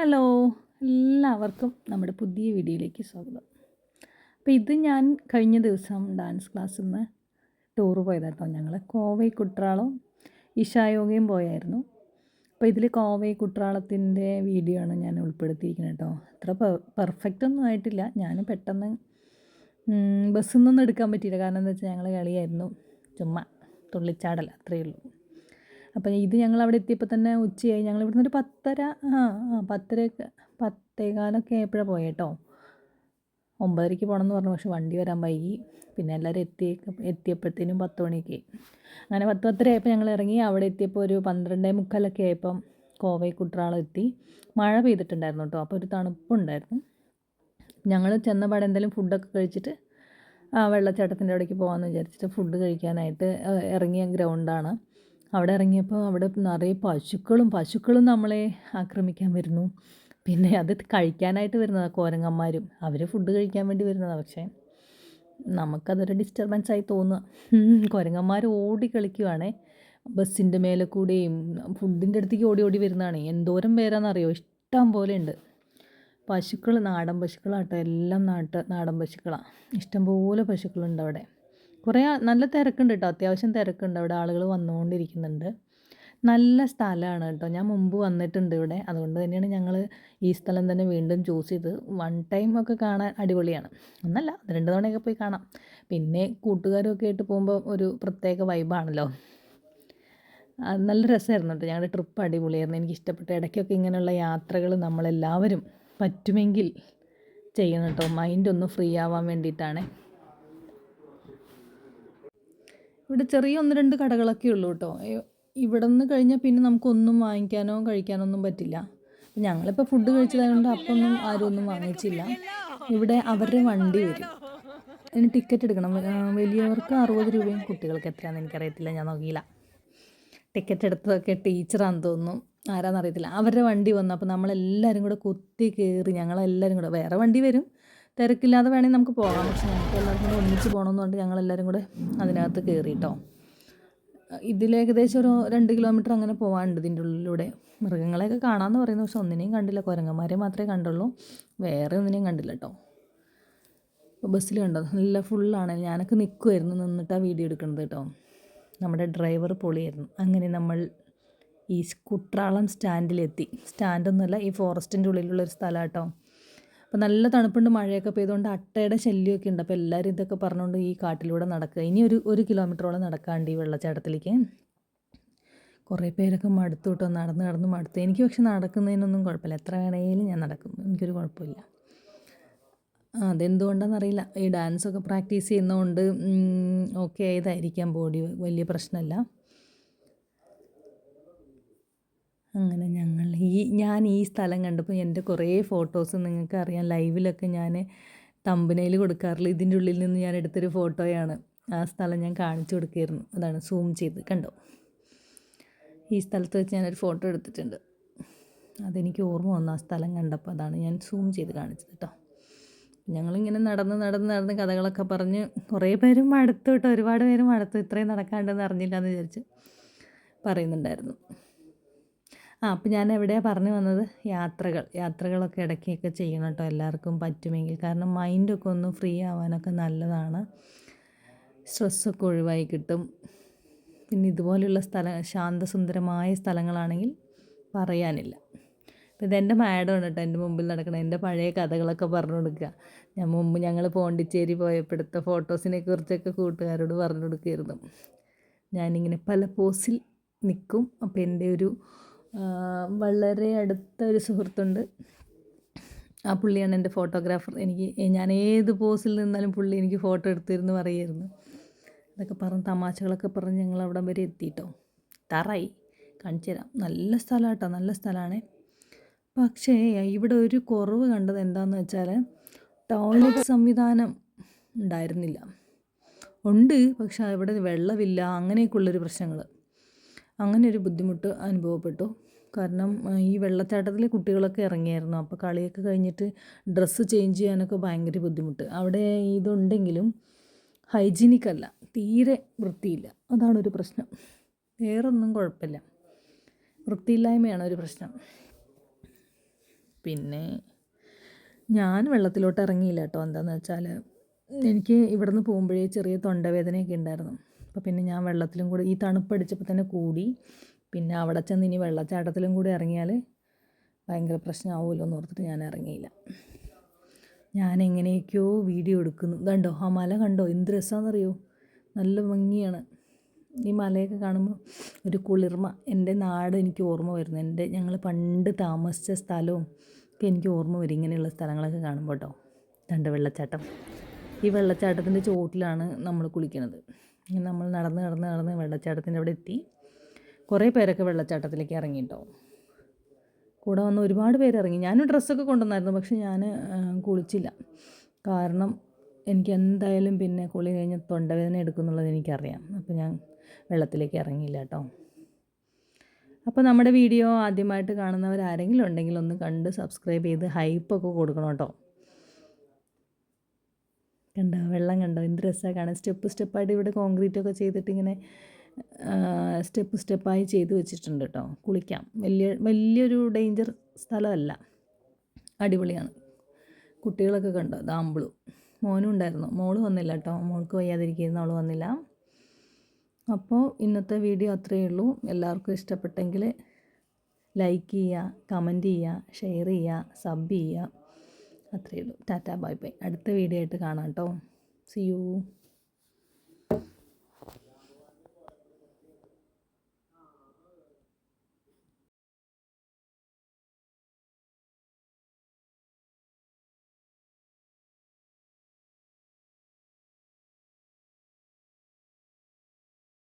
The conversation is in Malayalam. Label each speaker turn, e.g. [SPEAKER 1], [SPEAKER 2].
[SPEAKER 1] ഹലോ എല്ലാവർക്കും നമ്മുടെ പുതിയ വീഡിയോയിലേക്ക് സ്വാഗതം. അപ്പോൾ ഇത് ഞാൻ കഴിഞ്ഞ ദിവസം ഡാൻസ് ക്ലാസ്സിൽ നിന്ന് ടൂർ പോയതാട്ടോ ഞങ്ങൾ. കോവൈ കുട്രാളം ഇഷായോഗയും പോയായിരുന്നു. അപ്പോൾ ഇതിൽ കോവൈ കുട്രാളത്തിന്റെ വീഡിയോ ആണ് ഞാൻ ഉൾപ്പെടുത്തിയിരിക്കുന്നത് കേട്ടോ. അത്ര പെർഫെക്റ്റ് ഒന്നും ആയിട്ടില്ല. ഞാൻ പെട്ടെന്ന് ബസ്സിൽ നിന്നൊന്നും എടുക്കാൻ പറ്റിയില്ല. കാരണം എന്താ വെച്ചാൽ ഞങ്ങൾ കളിയായിരുന്നു. ചുമ്മാ തുള്ളിച്ചാടൽ അത്രയേ ഉള്ളൂ. അപ്പോൾ ഇത് ഞങ്ങൾ അവിടെ എത്തിയപ്പോൾ തന്നെ ഉച്ചയായി. ഞങ്ങൾ ഇവിടുന്ന് ഒരു പത്തര ആ ആ പത്തരയൊക്കെ പത്തേകാലൊക്കെ ആയപ്പോഴാണ് പോയേട്ടോ. ഒമ്പതരയ്ക്ക് പോകണമെന്ന് പറഞ്ഞു പക്ഷെ വണ്ടി വരാൻ വൈകി. പിന്നെ എല്ലാവരും എത്തി എത്തിയപ്പോഴത്തേനും പത്ത് മണിക്ക് അങ്ങനെ പത്ത് പത്തര ആയപ്പോൾ ഞങ്ങൾ ഇറങ്ങി. അവിടെ എത്തിയപ്പോൾ ഒരു പന്ത്രണ്ടേ മുക്കാലൊക്കെ ആയപ്പം കോവൈ കുട്രാളം എത്തി. മഴ പെയ്തിട്ടുണ്ടായിരുന്നു കേട്ടോ അപ്പോൾ ഒരു തണുപ്പുണ്ടായിരുന്നു. ഞങ്ങൾ ചെന്നപാടെ എന്തെങ്കിലും ഫുഡൊക്കെ കഴിച്ചിട്ട് ആ വെള്ളച്ചാട്ടത്തിന്റെ അവിടേക്ക് പോകാമെന്ന് വിചാരിച്ചിട്ട് ഫുഡ് കഴിക്കാനായിട്ട് ഇറങ്ങിയ ഗ്രൗണ്ടാണ്. അവിടെ ഇറങ്ങിയപ്പോൾ അവിടെ നിറയെ പശുക്കളും പശുക്കളും നമ്മളെ ആക്രമിക്കാൻ വരുന്നു. പിന്നെ അത് കഴിക്കാനായിട്ട് വരുന്നതാണ് കോരങ്ങന്മാരും. അവർ ഫുഡ് കഴിക്കാൻ വേണ്ടി വരുന്നതാണ് പക്ഷേ നമുക്കതൊരു ഡിസ്റ്റർബൻസ് ആയി തോന്നുക. കോരങ്ങന്മാർ ഓടി കളിക്കുവാണേ. ബസ്സിന്റെ മേലെ കൂടെയും ഫുഡിന്റെ അടുത്തേക്ക് ഓടി ഓടി വരുന്നതാണ്. എന്തോരം പേരാണെന്നറിയോ ഇഷ്ടം പോലെ ഉണ്ട്. പശുക്കൾ നാടൻ പശുക്കളാട്ടോ. എല്ലാം നാട്ട് നാടൻ പശുക്കളാണ് ഇഷ്ടംപോലെ പശുക്കളുണ്ട് അവിടെ. കുറേ നല്ല തിരക്കുണ്ട് കേട്ടോ അത്യാവശ്യം തിരക്കുണ്ട്. അവിടെ ആളുകൾ വന്നുകൊണ്ടിരിക്കുന്നുണ്ട്. നല്ല സ്ഥലമാണ് കേട്ടോ. ഞാൻ മുമ്പ് വന്നിട്ടുണ്ട് ഇവിടെ. അതുകൊണ്ട് തന്നെയാണ് ഞങ്ങൾ ഈ സ്ഥലം തന്നെ വീണ്ടും ചൂസ് ചെയ്ത് വൺ ടൈം ഒക്കെ കാണാൻ അടിപൊളിയാണ്. ഒന്നല്ല രണ്ട് തവണയൊക്കെ പോയി കാണാം. പിന്നെ കൂട്ടുകാരൊക്കെ ആയിട്ട് പോകുമ്പോൾ ഒരു പ്രത്യേക വൈബാണല്ലോ നല്ല രസമായിരുന്നു കേട്ടോ. ഞങ്ങളുടെ ട്രിപ്പ് അടിപൊളിയായിരുന്നു. എനിക്ക് ഇഷ്ടപ്പെട്ട ഇടയ്ക്കൊക്കെ ഇങ്ങനെയുള്ള യാത്രകൾ നമ്മളെല്ലാവരും പറ്റുമെങ്കിൽ ചെയ്യണം കേട്ടോ. മൈൻഡ് ഒന്ന് ഫ്രീ ആവാൻ വേണ്ടിയിട്ടാണ്. ഇവിടെ ചെറിയ ഒന്ന് രണ്ട് കടകളൊക്കെ ഉള്ളൂ കേട്ടോ. ഇവിടെ നിന്ന് കഴിഞ്ഞാൽ പിന്നെ നമുക്കൊന്നും വാങ്ങിക്കാനോ കഴിക്കാനോ ഒന്നും പറ്റില്ല. ഞങ്ങളിപ്പോൾ ഫുഡ് കഴിച്ചതായതുകൊണ്ട് അപ്പൊന്നും ആരും ഒന്നും വാങ്ങിച്ചില്ല. ഇവിടെ അവരുടെ വണ്ടി വരും. അതിന് ടിക്കറ്റ് എടുക്കണം. വലിയവർക്ക് അറുപത് രൂപയും കുട്ടികൾക്ക് എത്രയാണെന്ന് എനിക്കറിയത്തില്ല. ഞാൻ നോക്കിയില്ല. ടിക്കറ്റ് എടുത്തതൊക്കെ ടീച്ചറാണെന്ന് തോന്നുന്നു. ആരാന്നറിയത്തില്ല. അവരുടെ വണ്ടി വന്നു. അപ്പോൾ നമ്മളെല്ലാവരും കൂടെ കുത്തി കയറി ഞങ്ങളെല്ലാവരും കൂടെ വേറെ വണ്ടി വരും. തിരക്കില്ലാതെ വേണമെങ്കിൽ നമുക്ക് പോകാം. പക്ഷെ ഞങ്ങൾക്ക് എല്ലാവർക്കും കൂടെ ഒന്നിച്ച് ഞങ്ങൾ ഞങ്ങളെല്ലാവരും കൂടെ അതിനകത്ത് കയറിയിട്ടോ ഇതിൽ ഏകദേശം ഒരു രണ്ട് കിലോമീറ്റർ അങ്ങനെ പോകാനുണ്ട് ഇതിന്റെ ഉള്ളിലൂടെ. മൃഗങ്ങളെയൊക്കെ കാണാമെന്ന് പറയുന്നത് പക്ഷെ ഒന്നിനെയും കണ്ടില്ല. കുരങ്ങന്മാരെ മാത്രമേ കണ്ടുള്ളൂ. വേറെ ഒന്നിനെയും കണ്ടില്ല കേട്ടോ ബസ്സിൽ കണ്ടോ? നല്ല ഫുള്ളാണ്. ഞാനൊക്കെ നിൽക്കുമായിരുന്നു നിന്നിട്ടാണ് വീഡിയോ എടുക്കുന്നത് കേട്ടോ നമ്മുടെ ഡ്രൈവർ പൊളിയായിരുന്നു. അങ്ങനെ നമ്മൾ ഈ കുട്രാളം സ്റ്റാൻഡിലെത്തി. സ്റ്റാൻഡൊന്നുമല്ല ഈ ഫോറസ്റ്റിന്റെ സ്ഥലം കേട്ടോ അപ്പോൾ നല്ല തണുപ്പുണ്ട് മഴയൊക്കെ പെയ്തുകൊണ്ട് അട്ടയുടെ ശല്യമൊക്കെ ഉണ്ട്. അപ്പോൾ എല്ലാവരും ഇതൊക്കെ പറഞ്ഞുകൊണ്ട് ഈ കാട്ടിലൂടെ നടക്കുക ഇനി ഒരു ഒരു കിലോമീറ്ററോളം നടക്കാണ്ട് ഈ വെള്ളച്ചാട്ടത്തിലേക്ക്. കുറേ പേരൊക്കെ മടുത്തു കേട്ടോ നടന്ന് നടന്ന് മടുത്തു. എനിക്ക് പക്ഷെ നടക്കുന്നതിനൊന്നും കുഴപ്പമില്ല എത്ര വേണമെങ്കിലും ഞാൻ നടക്കും. എനിക്കൊരു കുഴപ്പമില്ല. അതെന്തുകൊണ്ടാണെന്നറിയില്ല ഈ ഡാൻസൊക്കെ പ്രാക്ടീസ് ചെയ്യുന്നതുകൊണ്ട് ഓക്കെ ആയതായിരിക്കാം ബോഡി. വലിയ പ്രശ്നമല്ല അങ്ങനെ ഞങ്ങൾ ഈ ഞാൻ ഈ സ്ഥലം കണ്ടപ്പോൾ എന്റെ കുറേ ഫോട്ടോസ് നിങ്ങൾക്ക് അറിയാം. ലൈവിലൊക്കെ ഞാൻ തമ്പനയിൽ കൊടുക്കാറില്ല. ഇതിന്റെ ഉള്ളിൽ നിന്ന് ഞാൻ എടുത്തൊരു ഫോട്ടോയാണ്. ആ സ്ഥലം ഞാൻ കാണിച്ചു കൊടുക്കുകയായിരുന്നു അതാണ് സൂം ചെയ്ത്. കണ്ടോ? ഈ സ്ഥലത്ത് വെച്ച് ഞാനൊരു ഫോട്ടോ എടുത്തിട്ടുണ്ട്. അതെനിക്ക് ഓർമ്മ വന്നു ആ സ്ഥലം കണ്ടപ്പോൾ. അതാണ് ഞാൻ സൂം ചെയ്ത് കാണിച്ചത് കേട്ടോ. ഞങ്ങളിങ്ങനെ നടന്ന് നടന്ന് നടന്ന് കഥകളൊക്കെ പറഞ്ഞ് കുറേ പേരും മടുത്തു കേട്ടോ. ഒരുപാട് പേരും മടുത്തു ഇത്രയും നടക്കാണ്ടെന്ന് അറിഞ്ഞില്ല എന്ന് വിചാരിച്ച് പറയുന്നുണ്ടായിരുന്നു. ആ അപ്പോൾ ഞാൻ എവിടെയാണ് പറഞ്ഞു വന്നത്? യാത്രകൾ. യാത്രകളൊക്കെ ഇടയ്ക്കൊക്കെ ചെയ്യണം കേട്ടോ. എല്ലാവർക്കും പറ്റുമെങ്കിൽ. കാരണം മൈൻഡൊക്കെ ഒന്ന് ഫ്രീ ആവാനൊക്കെ നല്ലതാണ്. സ്ട്രെസ്സൊക്കെ ഒഴിവായി കിട്ടും. പിന്നെ ഇതുപോലെയുള്ള സ്ഥല ശാന്തസുന്ദരമായ സ്ഥലങ്ങളാണെങ്കിൽ പറയാനില്ല. അപ്പോൾ ഇതെന്റെ മാഡമാണ് കേട്ടോ എന്റെ മുമ്പിൽ നടക്കണം. എന്റെ പഴയ കഥകളൊക്കെ പറഞ്ഞു കൊടുക്കുക. ഞാൻ മുമ്പ് ഞങ്ങൾ പോണ്ടിച്ചേരി പോയപ്പോഴത്തെ ഫോട്ടോസിനെ കുറിച്ചൊക്കെ കൂട്ടുകാരോട് പറഞ്ഞു കൊടുക്കുമായിരുന്നു ഞാനിങ്ങനെ പല പോസിൽ നിൽക്കും. അപ്പോൾ എന്റെ ഒരു വളരെ അടുത്ത ഒരു സുഹൃത്തുണ്ട്. ആ പുള്ളിയാണ് എന്റെ ഫോട്ടോഗ്രാഫർ. എനിക്ക് ഞാൻ ഏത് പോസിൽ നിന്നാലും പുള്ളി എനിക്ക് ഫോട്ടോ എടുത്തിരുന്നു പറയുമായിരുന്നു. അതൊക്കെ പറഞ്ഞ് തമാശകളൊക്കെ പറഞ്ഞ് ഞങ്ങൾ അവിടം വരെ എത്തിയിട്ടോ തറായി. കാണിച്ചു തരാം. നല്ല സ്ഥലമാണ് കേട്ടോ നല്ല സ്ഥലമാണ്. പക്ഷേ ഇവിടെ ഒരു കുറവ് കണ്ടത് എന്താണെന്ന് വെച്ചാൽ ടോയ്ലറ്റ് സംവിധാനം ഉണ്ടായിരുന്നില്ല. ഉണ്ട് പക്ഷെ അവിടെ വെള്ളമില്ല. അങ്ങനെയൊക്കെയുള്ളൊരു പ്രശ്നങ്ങൾ. അങ്ങനെ ഒരു ബുദ്ധിമുട്ട് അനുഭവപ്പെട്ടു. കാരണം ഈ വെള്ളച്ചാട്ടത്തിൽ കുട്ടികളൊക്കെ ഇറങ്ങിയായിരുന്നു. അപ്പോൾ കളിയൊക്കെ കഴിഞ്ഞിട്ട് ഡ്രസ്സ് ചേഞ്ച് ചെയ്യാനൊക്കെ ഭയങ്കര ബുദ്ധിമുട്ട്. അവിടെ ഇതുണ്ടെങ്കിലും ഹൈജീനിക് അല്ല തീരെ വൃത്തിയില്ല. അതാണ് ഒരു പ്രശ്നം. വേറൊന്നും കുഴപ്പമില്ല. വൃത്തിയില്ലായ്മയാണ് ഒരു പ്രശ്നം. പിന്നെ ഞാൻ വെള്ളത്തിലോട്ട് ഇറങ്ങിയില്ല കേട്ടോ. എന്താണെന്ന് വെച്ചാൽ എനിക്ക് ഇവിടുന്ന് പോകുമ്പോഴേ ചെറിയ തൊണ്ടവേദനയൊക്കെ ഉണ്ടായിരുന്നു. അപ്പോൾ പിന്നെ ഞാൻ വെള്ളത്തിലും കൂടി ഈ തണുപ്പടിച്ചപ്പോൾ തന്നെ കൂടി. പിന്നെ അവിടെ ചെന്ന് ഇനി വെള്ളച്ചാട്ടത്തിലും കൂടി ഇറങ്ങിയാൽ ഭയങ്കര പ്രശ്നമാവുമല്ലോ എന്ന് ഓർത്തിട്ട് ഞാൻ ഇറങ്ങിയില്ല. ഞാൻ എങ്ങനെയൊക്കെയോ വീഡിയോ എടുക്കുന്നു. കണ്ടോ? ആ മല കണ്ടോ? എന്ത് രസമാണെന്നറിയോ നല്ല ഭംഗിയാണ്. ഈ മലയൊക്കെ കാണുമ്പോൾ ഒരു കുളിർമ. എന്റെ നാട് എനിക്ക് ഓർമ്മ വരുന്നു. എന്റെ ഞങ്ങൾ പണ്ട് താമസിച്ച സ്ഥലവും ഒക്കെ എനിക്ക് ഓർമ്മ വരും. ഇങ്ങനെയുള്ള സ്ഥലങ്ങളൊക്കെ കാണുമ്പോൾ കേട്ടോ. രണ്ട് വെള്ളച്ചാട്ടം. ഈ വെള്ളച്ചാട്ടത്തിന്റെ ചോട്ടിലാണ് നമ്മൾ കുളിക്കുന്നത് നമ്മൾ നടന്ന് നടന്ന് നടന്ന് വെള്ളച്ചാട്ടത്തിന്റെ അവിടെ എത്തി. കുറേ പേരൊക്കെ വെള്ളച്ചാട്ടത്തിലേക്ക് ഇറങ്ങിയിട്ടോ കൂടെ വന്ന് ഒരുപാട് പേര് ഇറങ്ങി. ഞാനും ഡ്രസ്സൊക്കെ കൊണ്ടുവന്നായിരുന്നു പക്ഷെ ഞാൻ കുളിച്ചില്ല. കാരണം എനിക്ക് എന്തായാലും പിന്നെ കുളി കഴിഞ്ഞ് തൊണ്ടവേദന എടുക്കുന്നുള്ളത് എനിക്കറിയാം. അപ്പോൾ ഞാൻ വെള്ളത്തിലേക്ക് ഇറങ്ങിയില്ല കേട്ടോ. അപ്പോൾ നമ്മുടെ വീഡിയോ ആദ്യമായിട്ട് കാണുന്നവർ ആരെങ്കിലും ഉണ്ടെങ്കിൽ ഒന്ന് കണ്ട് സബ്സ്ക്രൈബ് ചെയ്ത് ഹൈപ്പൊക്കെ കൊടുക്കണം കേട്ടോ. കണ്ടോ? വെള്ളം കണ്ടോ? എന്ത് രസമാണ് കാണാൻ. സ്റ്റെപ്പ് സ്റ്റെപ്പായിട്ട് ഇവിടെ കോൺക്രീറ്റ് ഒക്കെ ചെയ്തിട്ട് ഇങ്ങനെ സ്റ്റെപ്പ് സ്റ്റെപ്പായി ചെയ്തു വെച്ചിട്ടുണ്ട് കേട്ടോ കുളിക്കാം. വലിയ വലിയൊരു ഡേഞ്ചർ സ്ഥലമല്ല. അടിപൊളിയാണ്. കുട്ടികളൊക്കെ കണ്ടോ? ദാമ്പിളു മോനും ഉണ്ടായിരുന്നു. മോൾ വന്നില്ല കേട്ടോ മോൾക്ക് വയ്യാതിരിക്കുന്ന. അവൾ വന്നില്ല. അപ്പോൾ ഇന്നത്തെ വീഡിയോ അത്രയേ ഉള്ളൂ. എല്ലാവർക്കും ഇഷ്ടപ്പെട്ടെങ്കിൽ ലൈക്ക് ചെയ്യുക കമന്റ് ചെയ്യുക ഷെയർ ചെയ്യുക സബ് ചെയ്യുക. അത്രയേ ഉള്ളൂ. Tata bye bye. അടുത്ത വീഡിയോ ആയിട്ട് കാണാം കേട്ടോ സി യു